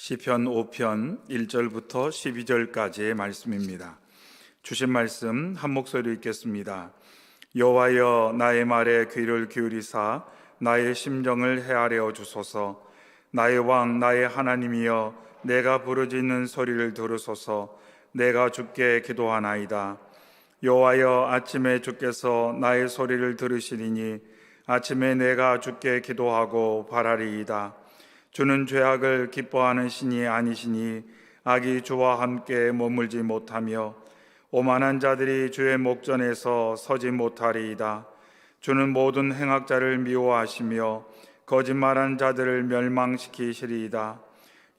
시편 5편 1절부터 12절까지의 말씀입니다. 주신 말씀 한 목소리 읽겠습니다. 여호와여 나의 말에 귀를 기울이사 나의 심정을 헤아려 주소서. 나의 왕 나의 하나님이여 내가 부르짖는 소리를 들으소서. 내가 주께 기도하나이다. 여호와여 아침에 주께서 나의 소리를 들으시리니 아침에 내가 주께 기도하고 바라리이다. 주는 죄악을 기뻐하는 신이 아니시니 악이 주와 함께 머물지 못하며 오만한 자들이 주의 목전에서 서지 못하리이다. 주는 모든 행악자를 미워하시며 거짓말한 자들을 멸망시키시리이다.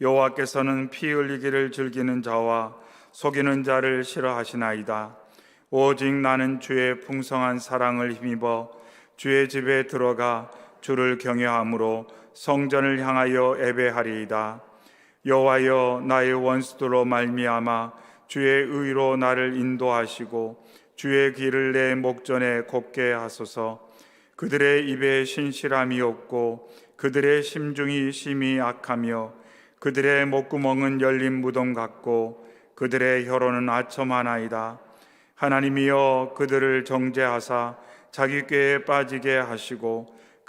여호와께서는 피 흘리기를 즐기는 자와 속이는 자를 싫어하시나이다. 오직 나는 주의 풍성한 사랑을 힘입어 주의 집에 들어가 주를 경외함으로 성전을 향하여 예배하리이다. 여호와여 나의 원수들로 말미암아 주의 의로 나를 인도하시고 주의 길을 내 목전에 곱게 하소서. 그들의 입에 신실함이 없고 그들의 심중이 심히 악하며 그들의 목구멍은 열린 무덤 같고 그들의 혀로는 아첨하나이다. 하나님이여 그들을 정죄하사 자기 꾀에 빠지게 하시고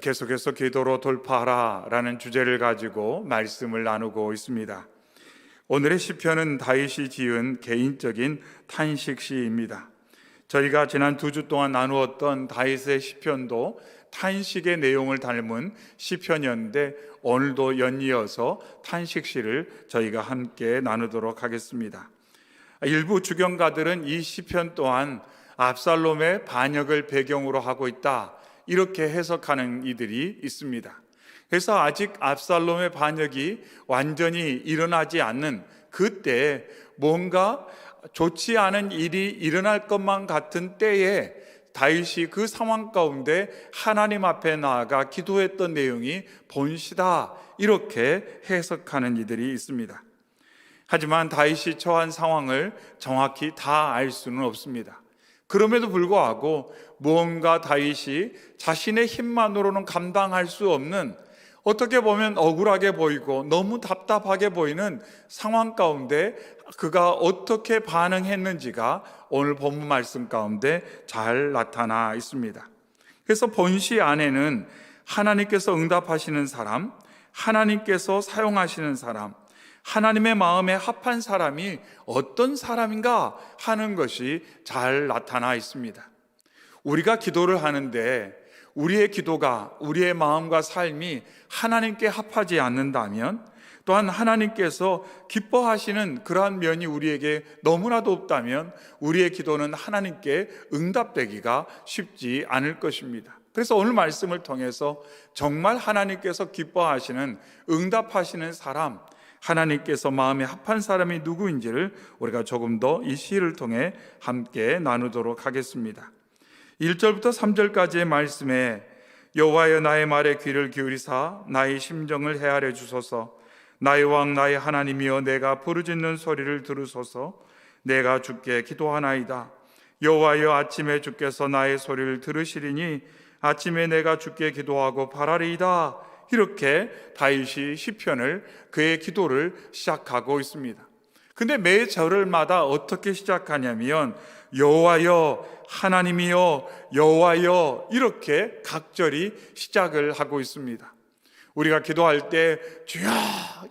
계속해서 기도로 돌파하라라는 주제를 가지고 말씀을 나누고 있습니다. 오늘의 시편은 다윗이 지은 개인적인 탄식 시입니다. 저희가 지난 두 주 동안 나누었던 다윗의 시편도 탄식의 내용을 닮은 시편이었는데 오늘도 연이어서 탄식 시를 저희가 함께 나누도록 하겠습니다. 일부 주경가들은 이 시편 또한 압살롬의 반역을 배경으로 하고 있다. 이렇게 해석하는 이들이 있습니다. 그래서 아직 압살롬의 반역이 완전히 일어나지 않는 그때 뭔가 좋지 않은 일이 일어날 것만 같은 때에 다윗이 그 상황 가운데 하나님 앞에 나아가 기도했던 내용이 본시다 이렇게 해석하는 이들이 있습니다. 하지만 다윗이 처한 상황을 정확히 다 알 수는 없습니다. 그럼에도 불구하고 무언가 다윗이 자신의 힘만으로는 감당할 수 없는 어떻게 보면 억울하게 보이고 너무 답답하게 보이는 상황 가운데 그가 어떻게 반응했는지가 오늘 본문 말씀 가운데 잘 나타나 있습니다. 그래서 본시 안에는 하나님께서 응답하시는 사람, 하나님께서 사용하시는 사람, 하나님의 마음에 합한 사람이 어떤 사람인가 하는 것이 잘 나타나 있습니다. 우리가 기도를 하는데 우리의 기도가 우리의 마음과 삶이 하나님께 합하지 않는다면 또한 하나님께서 기뻐하시는 그러한 면이 우리에게 너무나도 없다면 우리의 기도는 하나님께 응답되기가 쉽지 않을 것입니다. 그래서 오늘 말씀을 통해서 정말 하나님께서 기뻐하시는 응답하시는 사람, 하나님께서 마음에 합한 사람이 누구인지를 우리가 조금 더 이 시를 통해 함께 나누도록 하겠습니다. 1절부터 3절까지의 말씀에 여호와여 나의 말에 귀를 기울이사 나의 심정을 헤아려 주소서. 나의 왕 나의 하나님이여 내가 부르짖는 소리를 들으소서. 내가 주께 기도하나이다. 여호와여 아침에 주께서 나의 소리를 들으시리니 아침에 내가 주께 기도하고 바라리이다 이렇게 다윗이 시편을 그의 기도를 시작하고 있습니다. 근데 매 절을마다 어떻게 시작하냐면 여호와여 하나님이여 여호와여 이렇게 각절이 시작을 하고 있습니다. 우리가 기도할 때 주여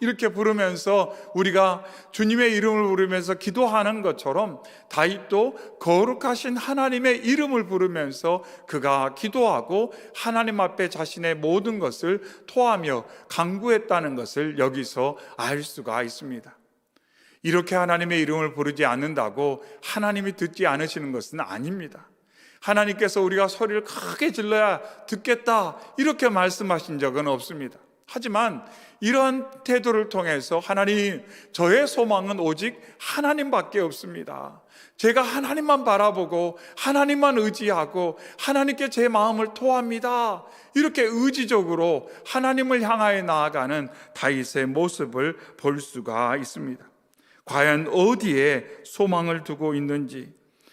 이렇게 부르면서 우리가 주님의 이름을 부르면서 기도하는 것처럼 다윗도 거룩하신 하나님의 이름을 부르면서 그가 기도하고 하나님 앞에 자신의 모든 것을 토하며 강구했다는 것을 여기서 알 수가 있습니다. 이렇게 하나님의 이름을 부르지 않는다고 하나님이 듣지 않으시는 것은 아닙니다. 하나님께서 우리가 소리를 크게 질러야 듣겠다 이렇게 말씀하신 적은 없습니다. 하지만 이러한 태도를 통해서 하나님, 저의 소망은 오직 하나님밖에 없습니다. 제가 하나님만 바라보고 하나님만 의지하고 하나님께 제 마음을 토합니다. 이렇게 의지적으로 하나님을 향하여 나아가는 다윗의 모습을 볼 수가 있습니다. 과연 어디에 소망을 두고 있는지.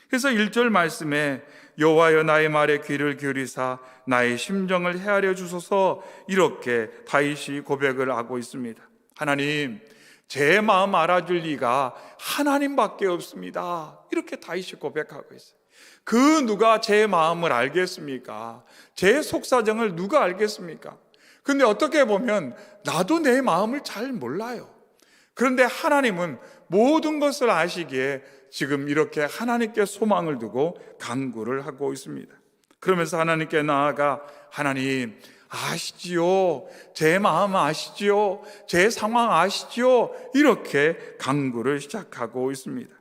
그래서 1절 말씀에 여호와여 나의 말에 귀를 기울이사 나의 심정을 헤아려 주소서 이렇게 다윗이 고백을 하고 있습니다. 하나님, 제 마음 알아줄 리가 하나님밖에 없습니다. 이렇게 다윗이 고백하고 있어요. 그 누가 제 마음을 알겠습니까? 제 속사정을 누가 알겠습니까? 근데 어떻게 보면 나도 내 마음을 잘 몰라요. 그런데 하나님은 모든 것을 아시기에 지금 이렇게 하나님께 소망을 두고 간구를 하고 있습니다. 그러면서 하나님께 나아가 하나님 아시지요. 제 마음 아시지요. 제 상황 아시지요. 이렇게 간구를 시작하고 있습니다.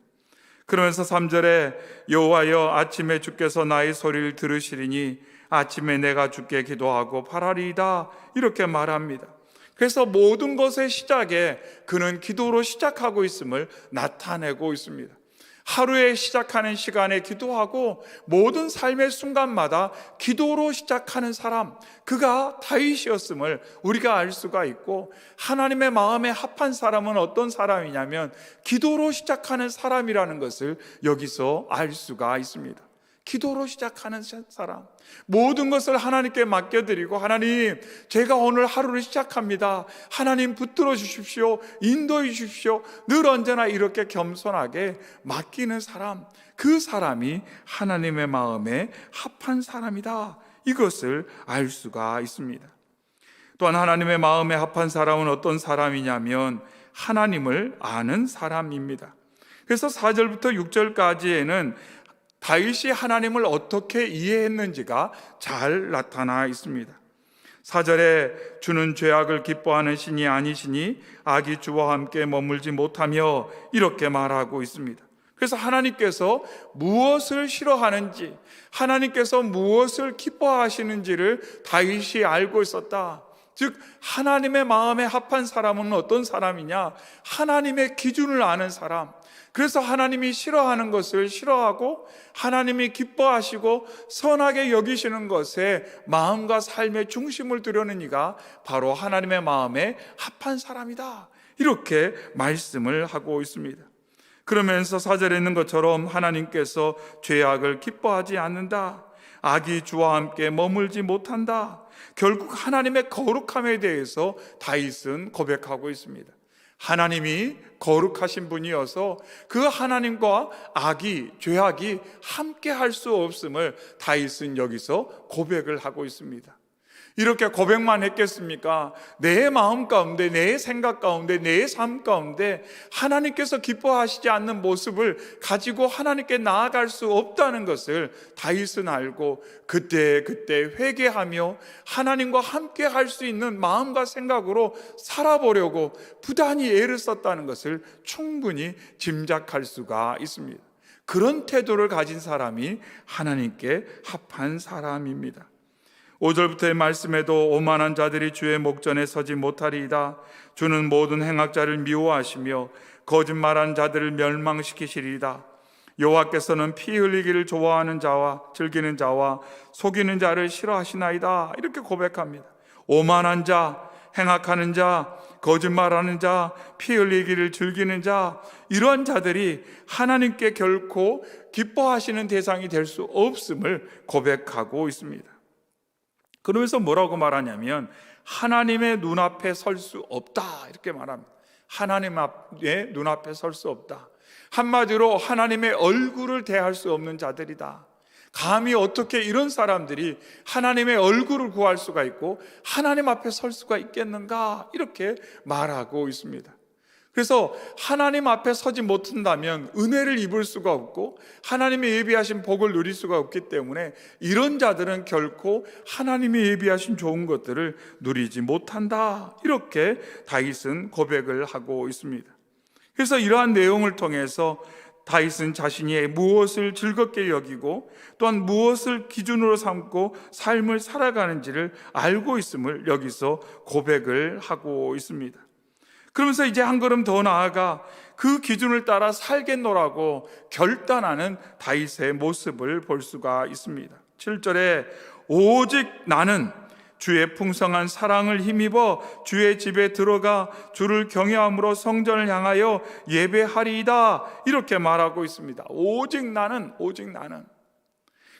그러면서 3절에 여호와여 아침에 주께서 나의 소리를 들으시리니 아침에 내가 주께 기도하고 바라리이다 이렇게 말합니다. 그래서 모든 것의 시작에 그는 기도로 시작하고 있음을 나타내고 있습니다. 하루에 시작하는 시간에 기도하고 모든 삶의 순간마다 기도로 시작하는 사람, 그가 다윗이었음을 우리가 알 수가 있고 하나님의 마음에 합한 사람은 어떤 사람이냐면 기도로 시작하는 사람이라는 것을 여기서 알 수가 있습니다. 기도로 시작하는 사람. 모든 것을 하나님께 맡겨드리고, 하나님, 제가 오늘 하루를 시작합니다. 하나님 붙들어 주십시오. 인도해 주십시오. 늘 언제나 이렇게 겸손하게 맡기는 사람. 그 사람이 하나님의 마음에 합한 사람이다. 이것을 알 수가 있습니다. 또한 하나님의 마음에 합한 사람은 어떤 사람이냐면 하나님을 아는 사람입니다. 그래서 4절부터 6절까지에는 다윗이 하나님을 어떻게 이해했는지가 잘 나타나 있습니다. 사절에 주는 죄악을 기뻐하는 신이 아니시니 악이 주와 함께 머물지 못하며 이렇게 말하고 있습니다. 그래서 하나님께서 무엇을 싫어하는지, 하나님께서 무엇을 기뻐하시는지를 다윗이 알고 있었다. 즉, 하나님의 마음에 합한 사람은 어떤 사람이냐? 하나님의 기준을 아는 사람. 그래서 하나님이 싫어하는 것을 싫어하고 하나님이 기뻐하시고 선하게 여기시는 것에 마음과 삶의 중심을 두려는 이가 바로 하나님의 마음에 합한 사람이다. 이렇게 말씀을 하고 있습니다. 그러면서 사절에 있는 것처럼 하나님께서 죄악을 기뻐하지 않는다. 악이 주와 함께 머물지 못한다. 결국 하나님의 거룩함에 대해서 다윗은 고백하고 있습니다. 하나님이 거룩하신 분이어서 그 하나님과 악이 죄악이 함께 할 수 없음을 다윗은 여기서 고백을 하고 있습니다. 이렇게 고백만 했겠습니까? 내 마음 가운데, 내 생각 가운데, 내 삶 가운데 하나님께서 기뻐하시지 않는 모습을 가지고 하나님께 나아갈 수 없다는 것을 다윗은 알고 그때 그때 회개하며 하나님과 함께 할 수 있는 마음과 생각으로 살아보려고 부단히 애를 썼다는 것을 충분히 짐작할 수가 있습니다. 그런 태도를 가진 사람이 하나님께 합한 사람입니다. 5절부터의 말씀에도 오만한 자들이 주의 목전에 서지 못하리이다. 주는 모든 행악자를 미워하시며 거짓말한 자들을 멸망시키시리이다. 여호와께서는 피 흘리기를 좋아하는 자와 즐기는 자와 속이는 자를 싫어하시나이다. 이렇게 고백합니다. 오만한 자, 행악하는 자, 거짓말하는 자, 피 흘리기를 즐기는 자, 이러한 자들이 하나님께 결코 기뻐하시는 대상이 될 수 없음을 고백하고 있습니다. 그러면서 뭐라고 말하냐면 하나님의 눈앞에 설 수 없다 이렇게 말합니다. 하나님의 눈앞에 설 수 없다. 한마디로 하나님의 얼굴을 대할 수 없는 자들이다. 감히 어떻게 이런 사람들이 하나님의 얼굴을 구할 수가 있고 하나님 앞에 설 수가 있겠는가 이렇게 말하고 있습니다. 그래서 하나님 앞에 서지 못한다면 은혜를 입을 수가 없고 하나님의 예비하신 복을 누릴 수가 없기 때문에 이런 자들은 결코 하나님의 예비하신 좋은 것들을 누리지 못한다. 이렇게 다윗은 고백을 하고 있습니다. 그래서 이러한 내용을 통해서 다윗은 자신이 무엇을 즐겁게 여기고 또한 무엇을 기준으로 삼고 삶을 살아가는지를 알고 있음을 여기서 고백을 하고 있습니다. 그러면서 이제 한 걸음 더 나아가 그 기준을 따라 살겠노라고 결단하는 다윗의 모습을 볼 수가 있습니다. 7절에 오직 나는 주의 풍성한 사랑을 힘입어 주의 집에 들어가 주를 경외함으로 성전을 향하여 예배하리이다 이렇게 말하고 있습니다. 오직 나는 오직 나는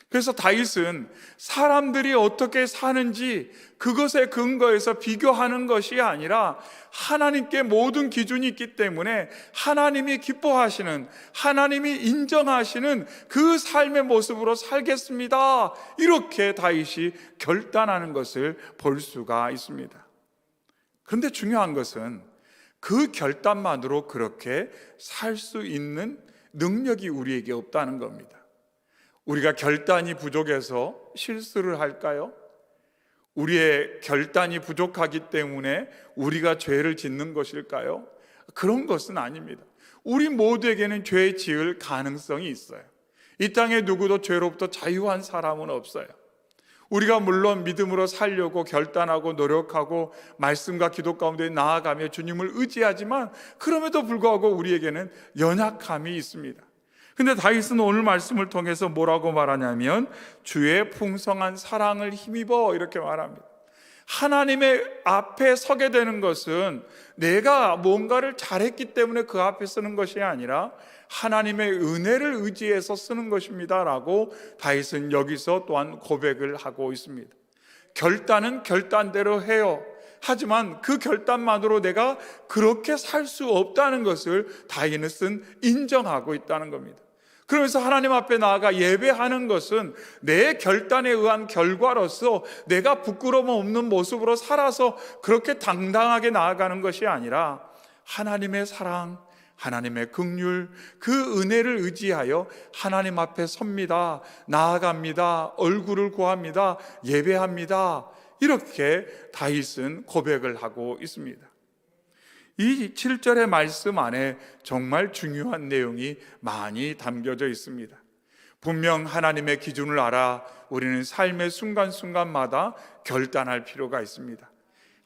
그래서 다윗은 사람들이 어떻게 사는지 그것에 근거해서 비교하는 것이 아니라 하나님께 모든 기준이 있기 때문에 하나님이 기뻐하시는 하나님이 인정하시는 그 삶의 모습으로 살겠습니다. 이렇게 다윗이 결단하는 것을 볼 수가 있습니다. 그런데 중요한 것은 그 결단만으로 그렇게 살 수 있는 능력이 우리에게 없다는 겁니다. 우리가 결단이 부족해서 실수를 할까요? 우리의 결단이 부족하기 때문에 우리가 죄를 짓는 것일까요? 그런 것은 아닙니다. 우리 모두에게는 죄 지을 가능성이 있어요. 이 땅에 누구도 죄로부터 자유한 사람은 없어요. 우리가 물론 믿음으로 살려고 결단하고 노력하고 말씀과 기도 가운데 나아가며 주님을 의지하지만 그럼에도 불구하고 우리에게는 연약함이 있습니다. 근데 다윗은 오늘 말씀을 통해서 뭐라고 말하냐면 주의 풍성한 사랑을 힘입어 이렇게 말합니다. 하나님의 앞에 서게 되는 것은 내가 뭔가를 잘했기 때문에 그 앞에 서는 것이 아니라 하나님의 은혜를 의지해서 쓰는 것입니다라고 다윗은 여기서 또한 고백을 하고 있습니다. 결단은 결단대로 해요. 하지만 그 결단만으로 내가 그렇게 살 수 없다는 것을 다윗은 인정하고 있다는 겁니다. 그러면서 하나님 앞에 나아가 예배하는 것은 내 결단에 의한 결과로서 내가 부끄러움 없는 모습으로 살아서 그렇게 당당하게 나아가는 것이 아니라 하나님의 사랑, 하나님의 긍휼, 그 은혜를 의지하여 하나님 앞에 섭니다. 나아갑니다. 얼굴을 구합니다. 예배합니다. 이렇게 다윗은 고백을 하고 있습니다. 이 7절의 말씀 안에 정말 중요한 내용이 많이 담겨져 있습니다. 분명 하나님의 기준을 알아 우리는 삶의 순간순간마다 결단할 필요가 있습니다.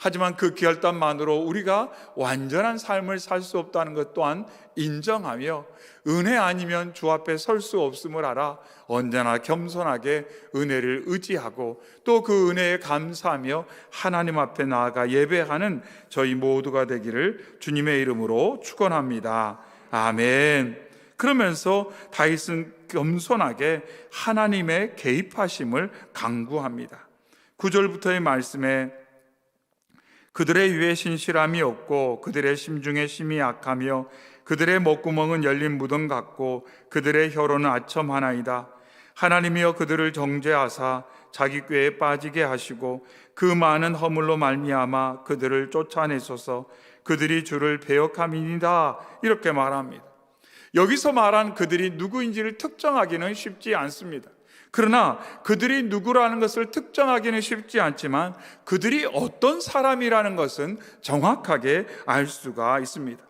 하지만 그 결단만으로 우리가 완전한 삶을 살 수 없다는 것 또한 인정하며 은혜 아니면 주 앞에 설 수 없음을 알아 언제나 겸손하게 은혜를 의지하고 또 그 은혜에 감사하며 하나님 앞에 나아가 예배하는 저희 모두가 되기를 주님의 이름으로 축원합니다. 아멘. 그러면서 다윗은 겸손하게 하나님의 개입하심을 강구합니다. 9절부터의 말씀에 그들의 위에 신실함이 없고 그들의 심중에 심이 약하며 그들의 목구멍은 열린 무덤 같고 그들의 혀로는 아첨 하나이다. 하나님이여 그들을 정죄하사 자기 꾀에 빠지게 하시고 그 많은 허물로 말미암아 그들을 쫓아내소서 그들이 주를 배역함이니다 이렇게 말합니다. 여기서 말한 그들이 누구인지를 특정하기는 쉽지 않습니다. 그러나 그들이 누구라는 것을 특정하기는 쉽지 않지만 그들이 어떤 사람이라는 것은 정확하게 알 수가 있습니다.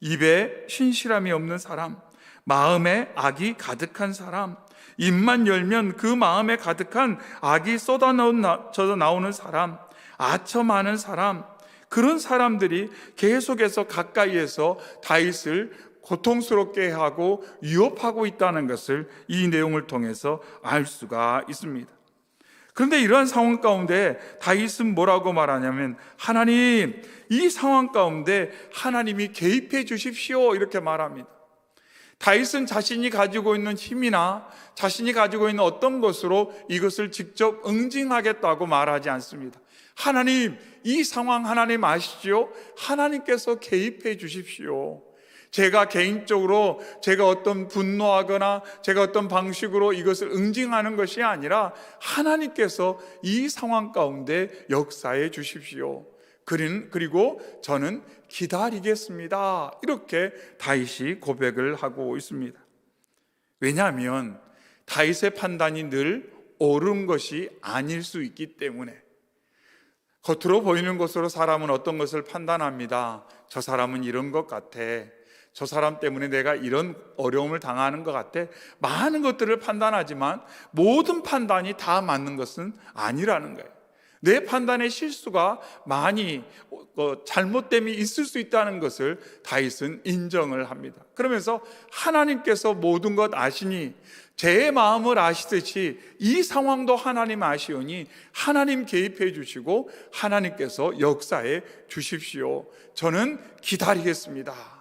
입에 신실함이 없는 사람, 마음에 악이 가득한 사람, 입만 열면 그 마음에 가득한 악이 쏟아져 나오는 사람, 아첨하는 사람, 그런 사람들이 계속해서 가까이에서 다윗을 고통스럽게 하고 위협하고 있다는 것을 이 내용을 통해서 알 수가 있습니다. 그런데 이러한 상황 가운데 다윗은 뭐라고 말하냐면 하나님 이 상황 가운데 하나님이 개입해 주십시오 이렇게 말합니다. 다윗은 자신이 가지고 있는 힘이나 자신이 가지고 있는 어떤 것으로 이것을 직접 응징하겠다고 말하지 않습니다. 하나님, 이 상황 하나님 아시죠? 하나님께서 개입해 주십시오. 제가 개인적으로 제가 어떤 분노하거나 제가 어떤 방식으로 이것을 응징하는 것이 아니라 하나님께서 이 상황 가운데 역사해 주십시오. 그리고 저는 기다리겠습니다. 이렇게 다윗이 고백을 하고 있습니다. 왜냐하면 다윗의 판단이 늘 옳은 것이 아닐 수 있기 때문에 겉으로 보이는 것으로 사람은 어떤 것을 판단합니다. 저 사람은 이런 것 같아. 저 사람 때문에 내가 이런 어려움을 당하는 것 같아. 많은 것들을 판단하지만 모든 판단이 다 맞는 것은 아니라는 거예요. 내 판단의 실수가 많이 어, 잘못됨이 있을 수 있다는 것을 다윗은 인정을 합니다. 그러면서 하나님께서 모든 것 아시니 제 마음을 아시듯이 이 상황도 하나님 아시오니 하나님 개입해 주시고 하나님께서 역사해 주십시오. 저는 기다리겠습니다.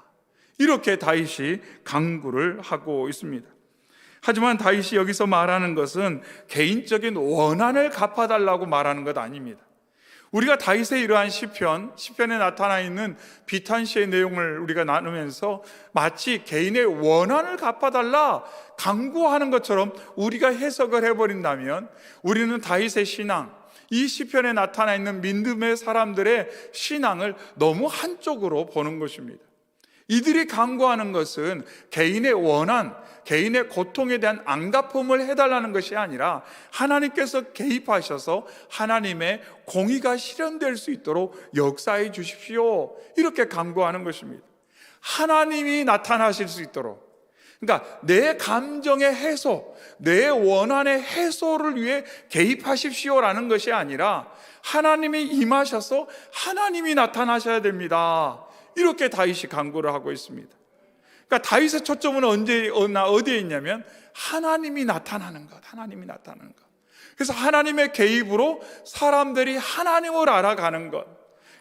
이렇게 다윗이 강구를 하고 있습니다. 하지만 다윗이 여기서 말하는 것은 개인적인 원한을 갚아달라고 말하는 것 아닙니다. 우리가 다윗의 이러한 시편, 시편에 나타나 있는 비탄시의 내용을 우리가 나누면서 마치 개인의 원한을 갚아달라 강구하는 것처럼 우리가 해석을 해버린다면 우리는 다윗의 신앙, 이 시편에 나타나 있는 믿음의 사람들의 신앙을 너무 한쪽으로 보는 것입니다. 이들이 강구하는 것은 개인의 원한, 개인의 고통에 대한 안갚음을 해달라는 것이 아니라 하나님께서 개입하셔서 하나님의 공의가 실현될 수 있도록 역사해 주십시오. 이렇게 강구하는 것입니다. 하나님이 나타나실 수 있도록. 그러니까 내 감정의 해소, 내 원한의 해소를 위해 개입하십시오라는 것이 아니라 하나님이 임하셔서 하나님이 나타나셔야 됩니다. 이렇게 다윗이 강구를 하고 있습니다. 그러니까 다윗의 초점은 언제 어나 어디에 있냐면 하나님이 나타나는 것, 하나님이 나타나는 것. 그래서 하나님의 개입으로 사람들이 하나님을 알아가는 것.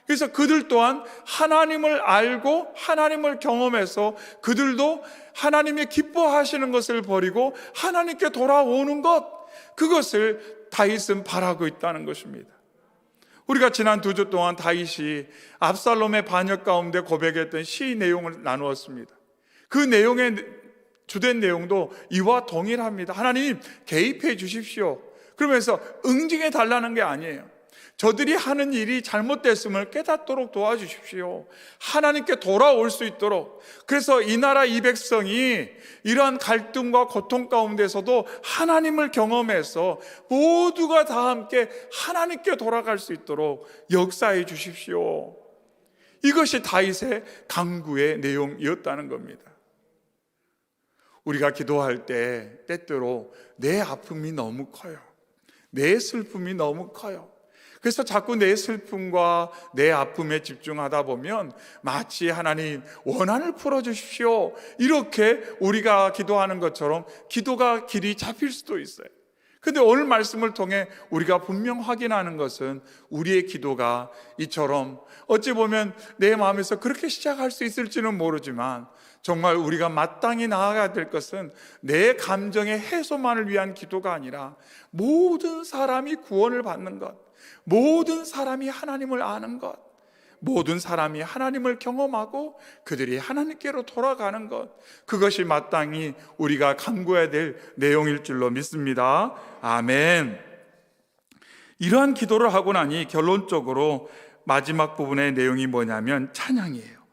그래서 그들 또한 하나님을 알고 하나님을 경험해서 그들도 하나님의 기뻐하시는 것을 버리고 하나님께 돌아오는 것. 그것을 다윗은 바라고 있다는 것입니다. 우리가 지난 두 주 동안 다윗이 압살롬의 반역 가운데 고백했던 시 내용을 나누었습니다. 그 내용의 주된 내용도 이와 동일합니다. 하나님 개입해 주십시오. 그러면서 응징해 달라는 게 아니에요. 저들이 하는 일이 잘못됐음을 깨닫도록 도와주십시오. 하나님께 돌아올 수 있도록. 그래서 이 나라 이 백성이 이러한 갈등과 고통 가운데서도 하나님을 경험해서 모두가 다 함께 하나님께 돌아갈 수 있도록 역사해 주십시오. 이것이 다윗의 강구의 내용이었다는 겁니다. 우리가 기도할 때 때때로 내 아픔이 너무 커요. 내 슬픔이 너무 커요. 그래서 자꾸 내 슬픔과 내 아픔에 집중하다 보면 마치 하나님 원한을 풀어 주십시오. 이렇게 우리가 기도하는 것처럼 기도가 길이 잡힐 수도 있어요. 근데 오늘 말씀을 통해 우리가 분명 확인하는 것은 우리의 기도가 이처럼 어찌 보면 내 마음에서 그렇게 시작할 수 있을지는 모르지만 정말 우리가 마땅히 나아가야 될 것은 내 감정의 해소만을 위한 기도가 아니라 모든 사람이 구원을 받는 것, 모든 사람이 하나님을 아는 것, 모든 사람이 하나님을 경험하고 그들이 하나님께로 돌아가는 것, 그것이 마땅히 우리가 간구해야 될 내용일 줄로 믿습니다. 아멘. 이러한 기도를 하고 나니 결론적으로 마지막 부분의 내용이 뭐냐면 찬양이에요.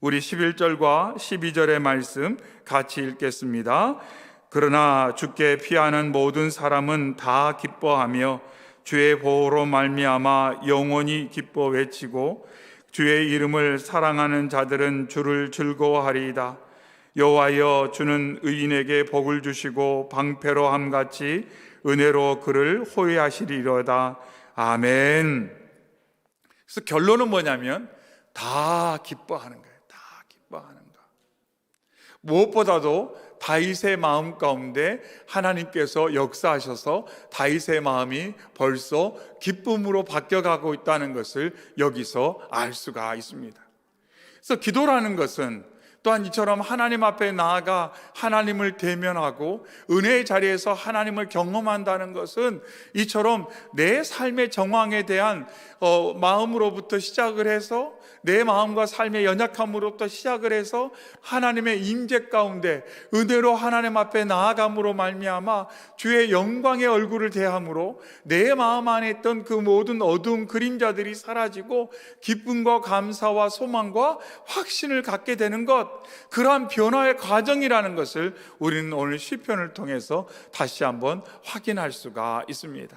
우리 11절과 12절의 말씀 같이 읽겠습니다. 그러나 주께 피하는 모든 사람은 다 기뻐하며 주의 보호로 말미암아 영원히 기뻐 외치고 주의 이름을 사랑하는 자들은 주를 즐거워하리이다. 여호와여 주는 의인에게 복을 주시고 방패로 함 같이 은혜로 그를 호위하시리로다. 아멘. 그래서 결론은 뭐냐면 다 기뻐하는 거예요. 다 기뻐하는 거. 무엇보다도 다윗의 마음 가운데 하나님께서 역사하셔서 다윗의 마음이 벌써 기쁨으로 바뀌어가고 있다는 것을 여기서 알 수가 있습니다. 그래서 기도라는 것은 또한 이처럼 하나님 앞에 나아가 하나님을 대면하고 은혜의 자리에서 하나님을 경험한다는 것은 이처럼 내 삶의 정황에 대한 어, 마음으로부터 시작을 해서 내 마음과 삶의 연약함으로부터 시작을 해서 하나님의 임재 가운데 은혜로 하나님 앞에 나아감으로 말미암아 주의 영광의 얼굴을 대함으로 내 마음 안에 있던 그 모든 어두운 그림자들이 사라지고 기쁨과 감사와 소망과 확신을 갖게 되는 것 그러한 변화의 과정이라는 것을 우리는 오늘 시편을 통해서 다시 한번 확인할 수가 있습니다.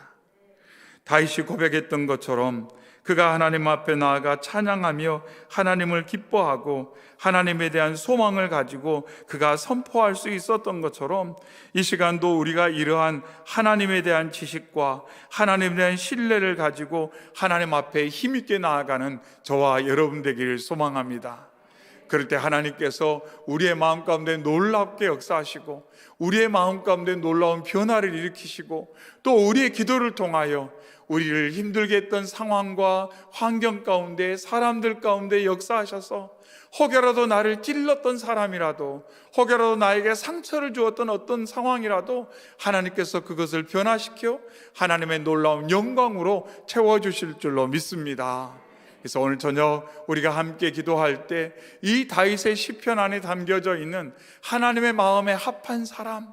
다윗이 고백했던 것처럼 그가 하나님 앞에 나아가 찬양하며 하나님을 기뻐하고 하나님에 대한 소망을 가지고 그가 선포할 수 있었던 것처럼 이 시간도 우리가 이러한 하나님에 대한 지식과 하나님에 대한 신뢰를 가지고 하나님 앞에 힘있게 나아가는 저와 여러분 되기를 소망합니다. 그럴 때 하나님께서 우리의 마음 가운데 놀랍게 역사하시고 우리의 마음 가운데 놀라운 변화를 일으키시고 또 우리의 기도를 통하여 우리를 힘들게 했던 상황과 환경 가운데 사람들 가운데 역사하셔서 혹여라도 나를 찔렀던 사람이라도 혹여라도 나에게 상처를 주었던 어떤 상황이라도 하나님께서 그것을 변화시켜 하나님의 놀라운 영광으로 채워주실 줄로 믿습니다. 그래서 오늘 저녁 우리가 함께 기도할 때 이 다윗의 시편 안에 담겨져 있는 하나님의 마음에 합한 사람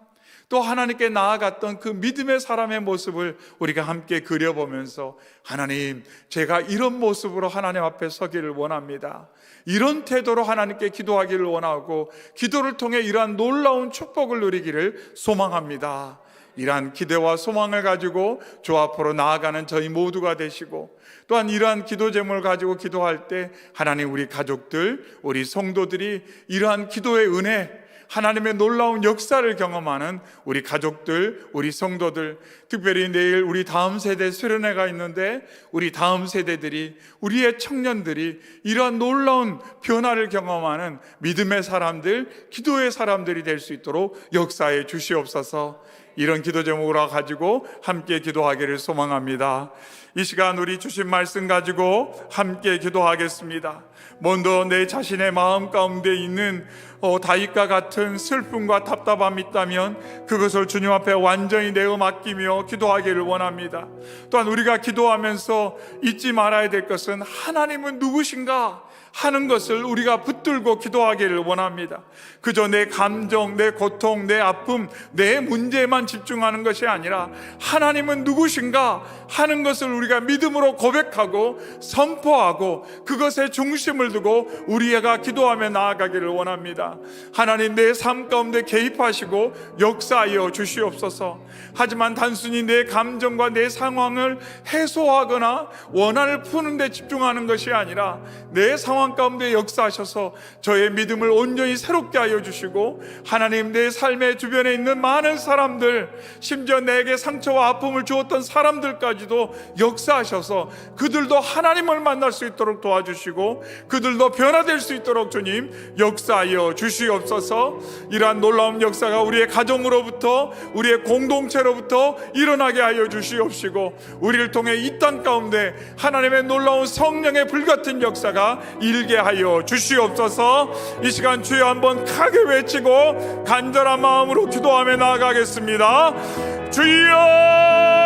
또 하나님께 나아갔던 그 믿음의 사람의 모습을 우리가 함께 그려보면서 하나님 제가 이런 모습으로 하나님 앞에 서기를 원합니다. 이런 태도로 하나님께 기도하기를 원하고 기도를 통해 이러한 놀라운 축복을 누리기를 소망합니다. 이러한 기대와 소망을 가지고 주 앞으로 나아가는 저희 모두가 되시고 또한 이러한 기도 제목을 가지고 기도할 때 하나님 우리 가족들, 우리 성도들이 이러한 기도의 은혜 하나님의 놀라운 역사를 경험하는 우리 가족들, 우리 성도들, 특별히 내일 우리 다음 세대 수련회가 있는데 우리 다음 세대들이 우리의 청년들이 이러한 놀라운 변화를 경험하는 믿음의 사람들, 기도의 사람들이 될 수 있도록 역사에 주시옵소서. 이런 기도 제목으로 가지고 함께 기도하기를 소망합니다. 이 시간 우리 주신 말씀 가지고 함께 기도하겠습니다. 먼저 내 자신의 마음 가운데 있는 어, 다윗과 같은 슬픔과 답답함이 있다면 그것을 주님 앞에 완전히 내어 맡기며 기도하기를 원합니다. 또한 우리가 기도하면서 잊지 말아야 될 것은 하나님은 누구신가? 하는 것을 우리가 붙들고 기도하기를 원합니다. 그저 내 감정, 내 고통, 내 아픔, 내 문제만 집중하는 것이 아니라 하나님은 누구신가 하는 것을 우리가 믿음으로 고백하고 선포하고 그것에 중심을 두고 우리가 기도하며 나아가기를 원합니다. 하나님 내 삶 가운데 개입하시고 역사하여 주시옵소서. 하지만 단순히 내 감정과 내 상황을 해소하거나 원한을 푸는 데 집중하는 것이 아니라 내 상황 가운데 역사하셔서 저의 믿음을 온전히 새롭게 하여 주시고 하나님 내 삶의 주변에 있는 많은 사람들 심지어 내게 상처와 아픔을 주었던 사람들까지도 역사하셔서 그들도 하나님을 만날 수 있도록 도와주시고 그들도 변화될 수 있도록 주님 역사하여 주시옵소서. 이러한 놀라운 역사가 우리의 가정으로부터 우리의 공동체로부터 일어나게 하여 주시옵시고 우리를 통해 이 땅 가운데 하나님의 놀라운 성령의 불같은 역사가 일게 하여 주시옵소서. 이 시간 주여 한번 크게 외치고 간절한 마음으로 기도하며 나아가겠습니다. 주여